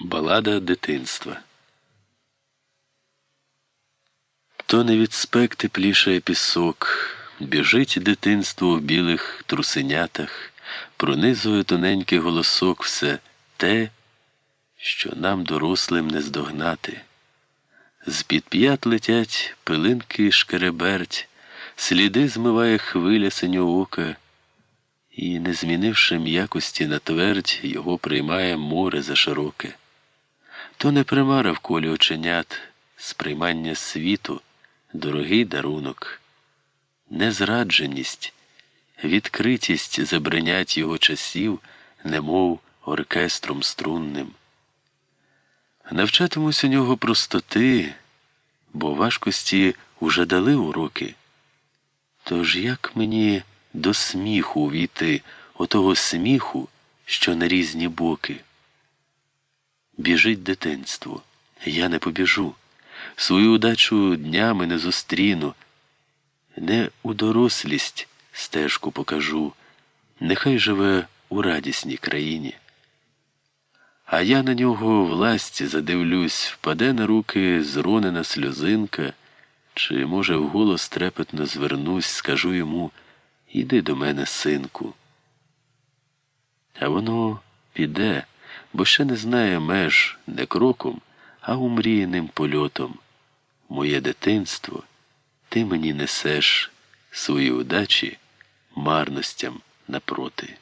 Балада дитинства. То не від спек теплішає пісок, біжить дитинство в білих трусенятах, пронизує тоненький голосок все те, що нам, дорослим, не здогнати. З-під п'ят летять пилинки шкереберть, сліди змиває хвиля синьоока, і, не змінивши м'якості на твердь, його приймає море за широке. То не примара в колі оченят, сприймання світу, дорогий дарунок, незрадженість, відкритість забринять його часів, немов оркестром струнним. Навчатимусь у нього простоти, бо важкості уже дали уроки. Тож як мені до сміху війти, отого сміху, що на різні боки? Біжить дитинство, я не побіжу, свою удачу днями не зустріну, не у дорослість стежку покажу, нехай живе у радісній країні. А я на нього власті задивлюсь, впаде на руки зронена сльозинка, чи, може, вголос трепетно звернусь, скажу йому Іди до мене, синку. А воно піде, бо ще не знає меж не кроком, а умріяним польотом. Моє дитинство, ти мені несеш свої удачі марностям напроти.